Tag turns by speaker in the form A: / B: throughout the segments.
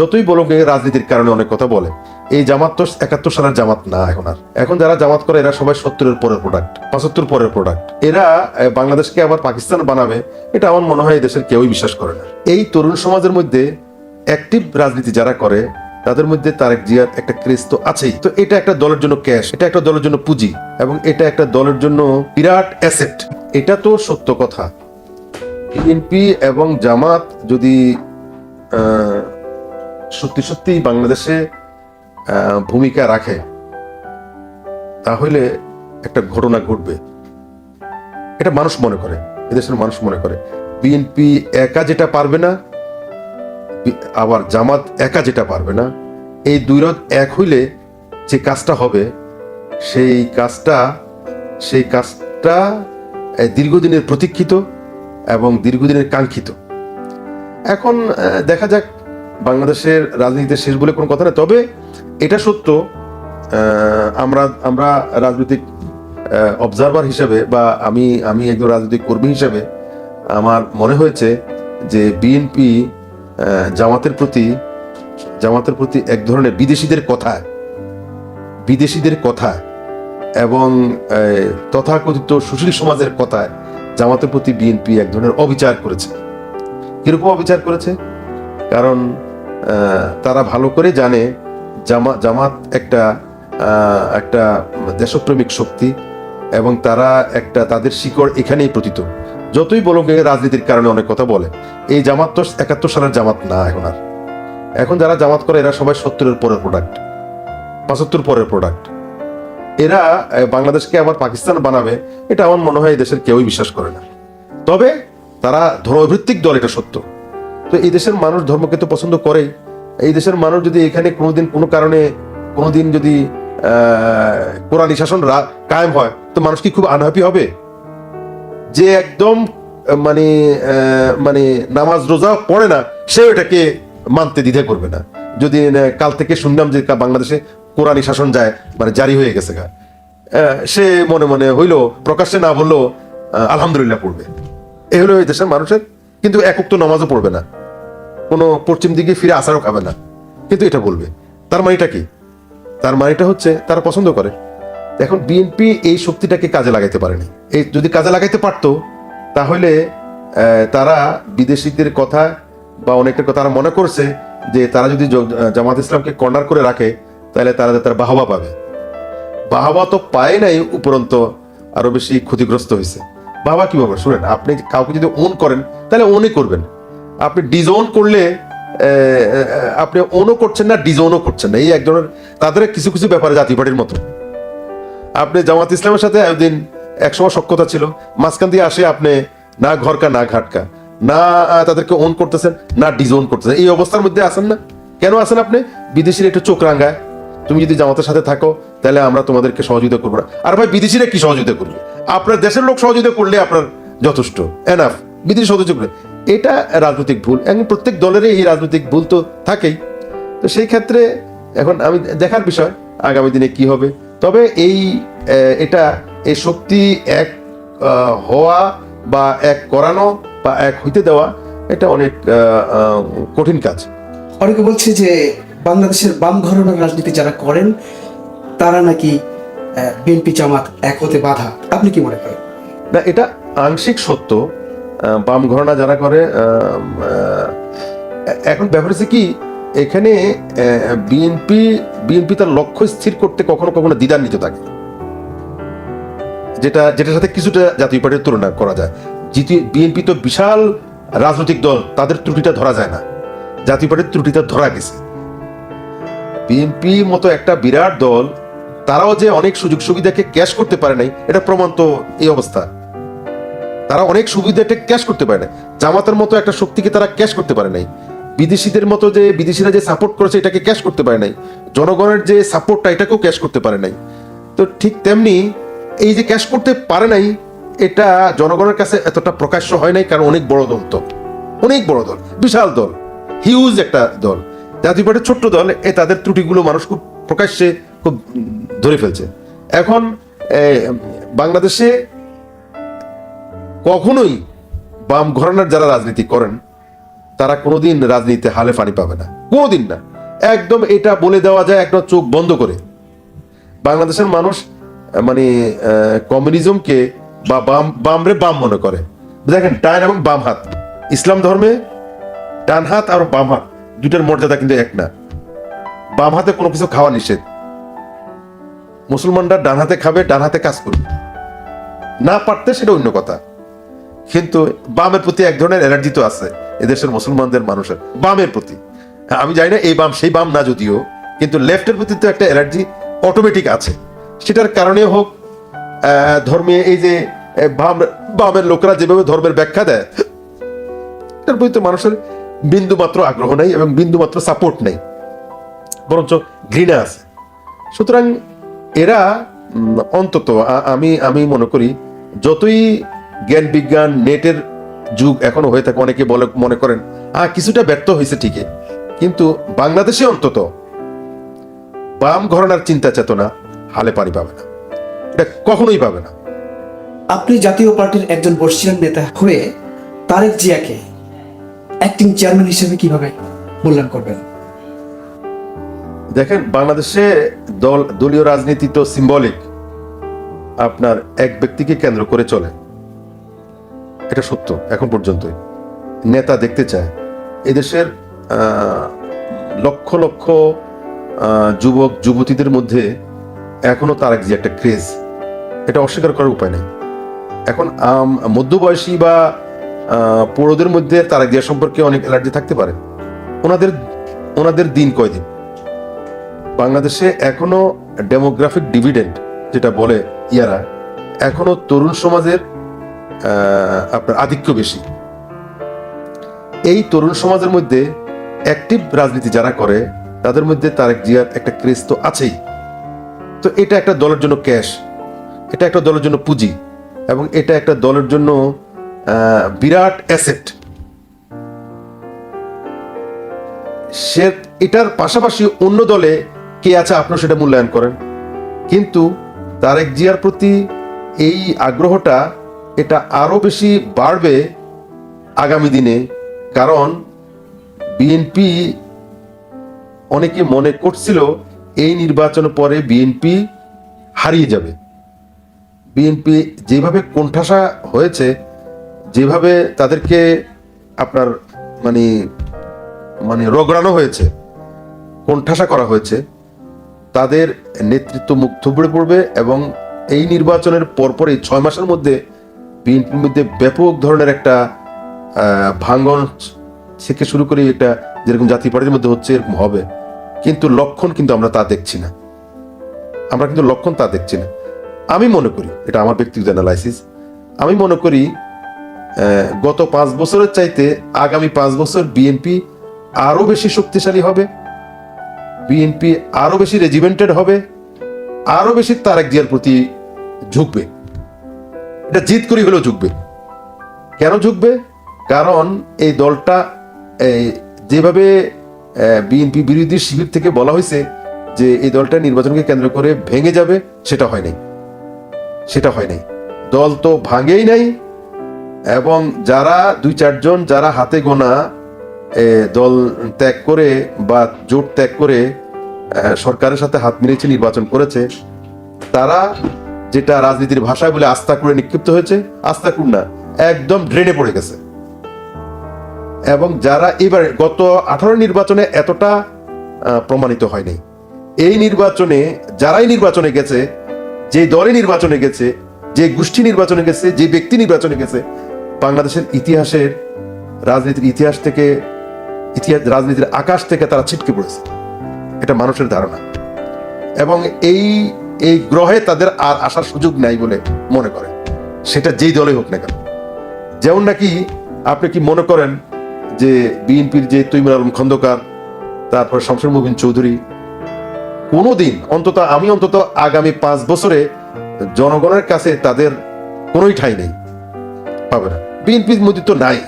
A: যতই বলুক রাজনীতির কারণে অনেক কথা বলে, এই জামাত তো একাত্তর সালের জামাত না এখন আর। এখন যারা জামাত করে, এরা সবাই সত্তরের পরের প্রোডাক্ট পঁচাত্তর পরের প্রোডাক্ট এরা বাংলাদেশকে আবার পাকিস্তান বানাবে, এটা আমার মনে হয় দেশের কেউই বিশ্বাস করে না। এই তরুণ সমাজের মধ্যে অ্যাক্টিভ রাজনীতি যারা করে, তাদের মধ্যে তারেক জিয়ার একটা ক্রেজ তো আছেই। তো এটা একটা দলের জন্য ক্যাশ এটা একটা দলের জন্য পুঁজি, এবং এটা একটা দলের জন্য বিরাট অ্যাসেট এটা তো সত্য কথা। বিএনপি এবং জামাত যদি সত্যি সত্যি বাংলাদেশে ভূমিকা রাখে, তাহলে একটা ঘটনা ঘটবে। এটা মানুষ মনে করে, এদেশের মানুষ মনে করে। বিএনপি একা যেটা পারবে না, আবার জামাত একা যেটা পারবে না, এই দুই রথ এক হইলে যে কাজটা হবে, সেই কাজটা সেই কাজটা দীর্ঘদিনের প্রতীক্ষিত এবং দীর্ঘদিনের কাঙ্ক্ষিত। এখন দেখা যাক বাংলাদেশের রাজনীতিতে শেষ বলে কোনো কথা না তবে এটা সত্য আমরা আমরা রাজনৈতিক অবজারভার হিসেবে বা আমি আমি একজন রাজনৈতিক কর্মী হিসেবে আমার মনে হয়েছে যে বিএনপি জামাতের প্রতি জামাতের প্রতি এক ধরনের বিদেশিদের কথা বিদেশিদের কথা এবং তথাকথিত সুশীল সমাজের কথায় জামাতের প্রতি বিএনপি এক ধরনের অবিচার করেছে। কীরকম অবিচার করেছে? কারণ তারা ভালো করে জানে জামা জামাত একটা একটা দেশপ্রেমিক শক্তি এবং তারা একটা তাদের শিকড় এখানেই প্রতীত যতই বলুক রাজনীতির কারণে অনেক কথা বলে। এই জামাত তো একাত্তর সালের জামাত না এখন আর। এখন যারা জামাত করে এরা সবাই সত্তরের পরের প্রোডাক্ট পঁচাত্তর পরের প্রোডাক্ট এরা বাংলাদেশকে আবার পাকিস্তান বানাবে, এটা আমার মনে হয় দেশের কেউই বিশ্বাস করে না। তবে তারা ধর্মভিত্তিক দল, এটা সত্য। তো এই দেশের মানুষ ধর্মকে তো পছন্দ করেই। এই দেশের মানুষ যদি এখানে কোনোদিন কোনো কারণে কোনোদিন যদি কোরআনী শাসন কায়েম হয় তো মানুষ কি খুব আনহ্যাপি হবে? যে একদম মানে মানে নামাজ রোজা পড়ে না সে এটাকে মানতে দ্বিধা করবে না। যদি কাল থেকে শুনলাম যে বাংলাদেশে কোরআনী শাসন যায় মানে জারি হয়ে গেছে গা। সে মনে মনে হইল প্রকাশ্যে না বললেও আহ, আলহামদুলিল্লাহ পড়বে। এ হলো এই দেশের মানুষের কিন্তু একক তো নামাজও পড়বে না। কোনো পশ্চিম দিকে ফিরে আসারও খাবে না। কিন্তু এটা বলবে। তার মানেটা কি? তার মানেটা হচ্ছে তারা পছন্দ করে। এখন বিএনপি এই শক্তিটাকে কাজে লাগাইতে পারেনি। এই যদি কাজে লাগাইতে পারতো, তাহলে তারা বিদেশিদের কথা বা অনেকের কথা তারা মনে করছে যে তারা যদি জামাত ইসলামকে কর্নার করে রাখে, তাহলে তারা তার বাহবা পাবে। বাহবা তো পায় নাই উপরন্ত আরও বেশি ক্ষতিগ্রস্ত হয়েছে। বাবা কি বলব শুনেন, আপনি কাউকে যদি ওন করেন, তাহলে ওনই করবেন। আপনি ডিজোন করলে আপনি ওনও করছেন না ডিজোনও করছেন না। এই ধরনের, তাদের কিছু কিছু ব্যাপারে জাতীয় মতো। আপনি জামাত ইসলামের সাথে একদিন একসময় সক্ষতা ছিল। মাঝখান দিয়ে আসে আপনি, না ঘরকা, না ঘাটকা। না তাদেরকে অন করতেছেন, না ডিজোন করতেছেন। এই অবস্থার মধ্যে আসেন না? কেন আসেন আপনি? বিদেশির একটু চোখ রাঙ্গায় তুমি যদি জামাতের সাথে থাকো, তাহলে আমরা তোমাদেরকে সহযোগিতা করব না। আর ভাই, বিদেশিরা কি সহযোগিতা করবে? আপনার দেশের লোক সহযোগিতা করলে আপনার যথেষ্ট। এনাফ বিদেশি সহযোগিতা করলে। এটা রাজনৈতিক ভুল। এবং প্রত্যেক দলেরই এই রাজনৈতিক ভুল তো থাকেই। তো সেই ক্ষেত্রে এখন আমি দেখার বিষয় আগামী দিনে কি হবে। তবে এই এটা এই শক্তি এক হওয়া বা এক করানো বা এক হইতে দেওয়া এটা অনেক কঠিন কাজ।
B: অনেকে বলছে যে বাংলাদেশের বাম ঘরানার রাজনীতি যারা করেন তারা নাকি বিএনপি জামাত এক হতে বাধা। আপনি কি মনে করেন?
A: না এটা আংশিক সত্য। বাম ঘরনা যারা করে এখন ব্যাপার হচ্ছে কি, এখানে বিএনপি বিএনপি তার লক্ষ্য স্থির করতে কখনো কখনো দ্বিধান্বিত থাকে। যেটা, যেটার সাথে কিছুটা জাতীয় পার্টির তুলনা করা যায়। বিএনপি তো বিশাল রাজনৈতিক দল, তাদের ত্রুটিটা ধরা যায় না। জাতীয় পার্টির ত্রুটিটা ধরা গেছে। বিএনপি মতো একটা বিরাট দল, তারাও যে অনেক সুযোগ সুবিধাকে ক্যাশ করতে পারে নাই, এটা প্রমাণ তো এই অবস্থা। তারা অনেক সুবিধাটা ক্যাশ করতে পারে না। জামাতের মতো একটা শক্তিকে তারা ক্যাশ করতে পারে নাই। বিদেশিদের মতো যে, বিদেশিরা যে সাপোর্ট করেছে, এটাকে ক্যাশ করতে পারে নাই। জনগণের যে সাপোর্টটা এটাকেও ক্যাশ করতে পারে নাই। তো ঠিক তেমনি এই যে ক্যাশ করতে পারে নাই, এটা জনগণের কাছে এতটা প্রকাশ্য হয় নাই, কারণ অনেক বড় দল তো। অনেক বড় দল, বিশাল দল হিউজ একটা দল। জাতীয় পার্টির ছোট্ট দল, এ তাদের ত্রুটিগুলো মানুষ খুব প্রকাশ্যে খুব ধরে ফেলছে। এখন বাংলাদেশে কখনোই বাম ঘরানার যারা রাজনীতি করেন, তারা কোনোদিন রাজনীতিতে হালে পানি পাবে না। কোনোদিন না। একদম এটা বলে দেওয়া যায়, একদম চোখ বন্ধ করে। বাংলাদেশের মানুষ মানে কমিউনিজমকে বা বাম, বামরে বাম মনে করে। দেখেন, ডান এবং বাম হাত। ইসলাম ধর্মে ডান হাত আর বাম হাত দুটার মর্যাদা কিন্তু এক না। বাম হাতে কোনো কিছু খাওয়া নিষেধ। মুসলমানরা ডান হাতে খাবে, ডান হাতে কাজ করবে। না পারতে সেটা অন্য কথা। কিন্তু বামের প্রতি এক ধরনের এনার্জি তো আছে এদেশের মুসলমানদের মানুষের, বামের প্রতি। আমি জানি না এই বাম, সেই বাম না যদিও, কিন্তু লেফটের প্রতি তো একটা এনার্জি অটোমেটিক আছে। সেটার কারণে হোক ধর্মে এই যে বাম, বামের লোকরা যেভাবে ধর্মের ব্যাখ্যা দেয়, এটার প্রতি তো মানুষের বিন্দু মাত্র আগ্রহ নাই এবং বিন্দু মাত্র সাপোর্ট নেই। বরঞ্চ ঘৃণা আছে। সুতরাং এরা অন্তত আমি আমি মনে করি, যতই জ্ঞান বিজ্ঞান নেটের যুগ এখনও হয়ে থাকে অনেকে বলে মনে করেন আ কিছুটা ব্যর্থ হয়েছে ঠিকই। কিন্তু বাংলাদেশে অন্তত বাম ঘরানার চিন্তা চেতনা হালে পারি পাবে না। এটা কখনোই পাবে না।
B: আপনি জাতীয় পার্টির একজন বর্ষিয়ান নেতা হয়ে তারেক জিয়াকে অ্যাক্টিং চেয়ারম্যান হিসেবে কীভাবে মূল্যায়ন করবেন?
A: দেখেন বাংলাদেশে দল দলীয় রাজনীতি তো সিম্বলিক আপনার এক ব্যক্তিকে কেন্দ্র করে চলে। এটা সত্য এখন পর্যন্তই। নেতা দেখতে চায়। এদেশের লক্ষ লক্ষ যুবক যুবতীদের মধ্যে এখনও তার এক যে একটা ক্রেজ এটা অস্বীকার করার উপায় নেই। এখন মধ্যবয়সী বা আহ, পুরোদের মধ্যে তার জিয়া সম্পর্কে অনেক অ্যালার্জি থাকতে পারে। ওনাদের ওনাদের দিন কয়দিন? বাংলাদেশে এখনও ডেমোগ্রাফিক ডিভিডেন্ড যেটা বলে ইয়ারা এখনও তরুণ সমাজের আপনার আধিক্য বেশি। এই তরুণ সমাজের মধ্যে অ্যাক্টিভ রাজনীতি যারা করে, তাদের মধ্যে তারেক জিয়ার একটা ক্রেজ তো আছেই। তো এটা একটা দলের জন্য ক্যাশ এটা একটা দলের জন্য পুঁজি, এবং এটা একটা দলের জন্য বিরাট অ্যাসেট সে, এটার পাশাপাশি অন্য দলে কে আছে আপনার সেটা মূল্যায়ন করেন। কিন্তু তারেক জিয়ার প্রতি এই আগ্রহটা এটা আরও বেশি বাড়বে আগামী দিনে। কারণ বিএনপি অনেকে মনে করছিল এই নির্বাচন পরে বিএনপি হারিয়ে যাবে। বিএনপি যেভাবে কোণঠাসা হয়েছে, যেভাবে তাদেরকে আপনার মানে মানে রগড়ানো হয়েছে, কোণঠাসা করা হয়েছে, তাদের নেতৃত্ব মুখ থুবড়ে পড়বে এবং এই নির্বাচনের পরপরই ছয় মাসের মধ্যে বিএনপির মধ্যে ব্যাপক ধরনের একটা ভাঙ্গন থেকে শুরু করে এটা যেরকম জাতীয় পার্টির মধ্যে হচ্ছে, এরকম হবে। কিন্তু লক্ষণ কিন্তু আমরা তা দেখছি না। আমরা কিন্তু লক্ষণ তা দেখছি না। আমি মনে করি, এটা আমার ব্যক্তিগত অ্যানালাইসিস আমি মনে করি গত পাঁচ বছরের চাইতে আগামী পাঁচ বছর বিএনপি আরও বেশি শক্তিশালী হবে বিএনপি আরও বেশি রেজিমেন্টেড হবে আরও বেশি তারেক জিয়ার প্রতি ঝুঁকবে। এটা জিত করি হলেও ঝুঁকবে। কেন ঝুঁকবে? কারণ এই দলটা যেভাবে বিএনপি বিরোধী শিবির থেকে বলা হয়েছে যে এই দলটা নির্বাচনকে কেন্দ্র করে ভেঙে যাবে, সেটা হয় নাই। সেটা হয় নাই। দল তো ভাঙেই নাই এবং যারা দুই চারজন যারা হাতে গোনা দল ত্যাগ করে বা জোট ত্যাগ করে সরকারের সাথে হাত মিলিয়েছে, নির্বাচন করেছে, তারা যেটা রাজনীতির ভাষায় বলে আস্থা করে নিক্ষিপ্ত হয়েছে, আস্থা কুর না একদম ড্রেনে পড়ে গেছে। এবং যারা এবার গত আঠারো নির্বাচনে এতটা প্রমাণিত হয়নি, এই নির্বাচনে, যারাই নির্বাচনে গেছে, যে দলে নির্বাচনে গেছে, যে গোষ্ঠী নির্বাচনে গেছে, যে ব্যক্তি নির্বাচনে গেছে, বাংলাদেশের ইতিহাসের, রাজনীতির ইতিহাস থেকে, ইতিহাস, রাজনীতির আকাশ থেকে তারা ছিটকে পড়েছে। এটা মানুষের ধারণা। এবং এই এই গ্রহে তাদের আর আসার সুযোগ নাই বলে মনে করে। সেটা যেই দলে হোক না কেন। যেমন নাকি আপনি কি মনে করেন যে বিএনপির যে তৈমুর আলম খন্দকার, তারপর শমশের মুবিন চৌধুরী, কোনোদিন, অন্তত আমি অন্তত আগামী পাঁচ বছরে জনগণের কাছে তাদের কোনোই ঠাঁই নেই। পাবে না। বিএনপির মধ্যে তো নাই।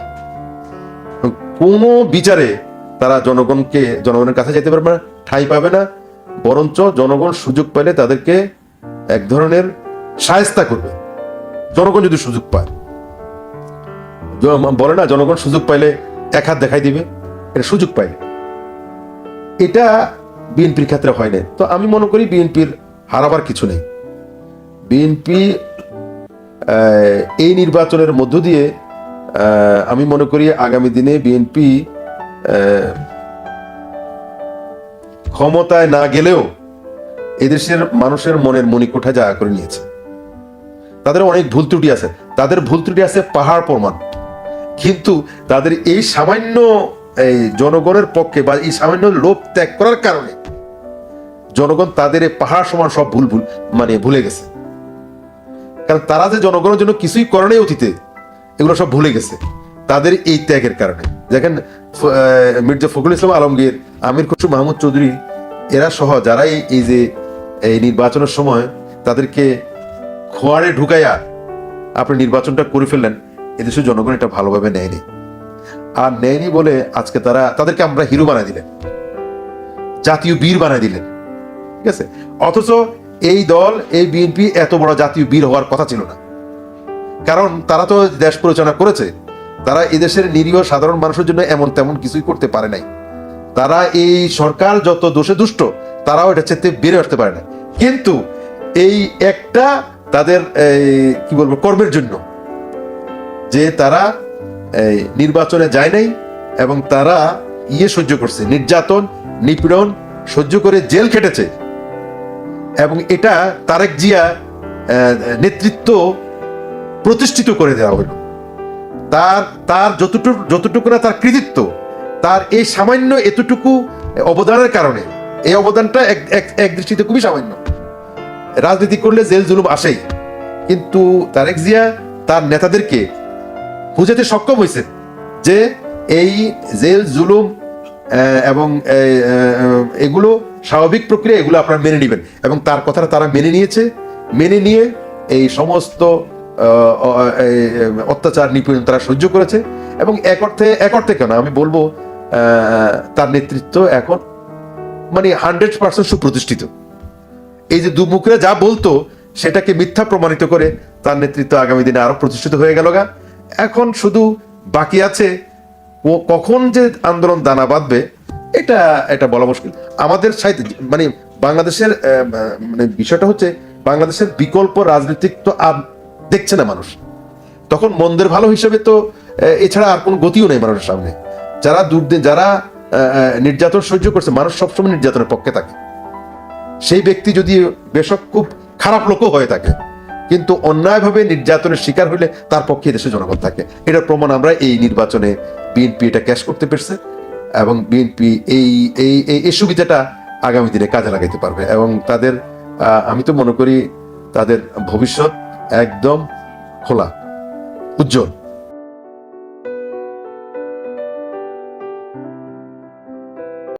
A: কোনো বিচারে তারা জনগণকে, জনগণের কাছে যেতে পারবে না, ঠাঁই পাবে না। বরঞ্চ জনগণ সুযোগ পেলে তাদেরকে এক ধরনের সায়স্তা করবে। জনগণ যদি সুযোগ পায়। বলে না, জনগণ সুযোগ পাইলে এক হাত দেখাই দিবে, এটা সুযোগ পাইলে। এটা বিএনপির ক্ষেত্রে হয় না তো আমি মনে করি বিএনপির হারাবার কিছু নেই। বিএনপি এই নির্বাচনের মধ্য দিয়ে আমি মনে করি আগামী দিনে বিএনপি ক্ষমতায় না গেলেও এদেশের মানুষের মনের মণিকোঠা জায়গা করে নিয়েছে। তাদের অনেক ভুল ত্রুটি আছে। তাদের ভুল ত্রুটি আছে পাহাড় প্রমাণ। কিন্তু তাদের এই সামান্য এই জনগণের পক্ষে বা এই সামান্য লোভ ত্যাগ করার কারণে জনগণ তাদের এই পাহাড় সমান সব ভুল ভুল মানে ভুলে গেছে। কারণ তারা যে জনগণের জন্য কিছুই করে নাই অতীতে, এগুলো সব ভুলে গেছে। তাদের এই ত্যাগের কারণে। দেখেন মির্জা ফখরুল ইসলাম আলমগীর, আমির খসরু মাহমুদ চৌধুরী এরা সহ যারাই এই- যে, এই নির্বাচনের সময় তাদেরকে খোয়ারে ঢুকাইয়া আপনি নির্বাচনটা করে ফেললেন, এদেশের জনগণ এটা ভালোভাবে নেয়নি। আর নেয়নি বলে আজকে তারা, তাদেরকে আমরা হিরো বানাই দিলেন, জাতীয় বীর বানাই দিলেন। ঠিক আছে? অথচ এই দল, এই বিএনপি এত বড় জাতীয় বীর হওয়ার কথা ছিল না। কারণ তারা তো দেশ পরিচালনা করেছে, তারা এদেশের নিরীহ সাধারণ মানুষের জন্য এমন তেমন কিছুই করতে পারে নাই। তারা এই সরকার যত দোষে দুষ্ট, তারাও এটা চেতে বেড়ে আসতে পারে না। কিন্তু এই একটা তাদের কি বলব, কর্মের জন্য যে তারা নির্বাচনে যায় নাই এবং তারা ইয়ে সহ্য করছে, নির্যাতন, নিপীড়ন সহ্য করে জেল খেটেছে। এবং এটা তারেক জিয়া নেতৃত্ব প্রতিষ্ঠিত করে দেওয়া হলো। তার তার যতটুকু যতটুকু না তার কৃতিত্ব তার এই সামান্য এতটুকু অবদানের কারণে, এই অবদানটা এক দৃষ্টিতে খুবই সামান্য। রাজনীতি করলে জেল জুলুম আসেই। কিন্তু তারেক জিয়া তার নেতাদেরকে বুঝাতে সক্ষম হয়েছে যে এই জেল জুলুম এবং এগুলো স্বাভাবিক প্রক্রিয়া, এগুলো আপনারা মেনে নেবেন। এবং তার কথাটা তারা মেনে নিয়েছে। মেনে নিয়ে এই সমস্ত অত্যাচার নিপীড়ন তারা সহ্য করেছে। এবং এক অর্থে এক অর্থে কেন? আমি বলব তার নেতৃত্ব এখন মানে হান্ড্রেড পার্সেন্ট সুপ্রতিষ্ঠিত। এই যে দুমুখরা যা বলতো, সেটাকে মিথ্যা প্রমাণিত করে তার নেতৃত্ব আগামী দিনে আরও প্রতিষ্ঠিত হয়ে গেল গা। এখন শুধু বাকি আছে, ও কখন যে আন্দোলন দানা বাঁধবে, এটা এটা বলা মুশকিল। আমাদের সাহিত্য মানে বাংলাদেশের মানে বিষয়টা হচ্ছে, বাংলাদেশের বিকল্প রাজনৈতিক তো আর দেখছে না মানুষ। তখন মন্দের ভালো হিসেবে তো এছাড়া আর কোনো গতিও নেই মানুষের সামনে। যারা দুর্দিন যারা নির্যাতন সহ্য করছে, মানুষ সবসময় নির্যাতনের পক্ষে থাকে। সেই ব্যক্তি যদি বেশক খুব খারাপ লোকও হয়ে থাকে, কিন্তু অন্যায়ভাবে নির্যাতনের শিকার হলে তার পক্ষে দেশে জনগণ থাকে। এটার প্রমাণ আমরা এই নির্বাচনে বিএনপি এটা ক্যাশ করতে পেরেছে এবং বিএনপি এই, এই- এই সুবিধাটা আগামী দিনে কাজে লাগাইতে পারবে এবং তাদের আমি তো মনে করি তাদের ভবিষ্যৎ একদম খোলা, উজ্জ্বল।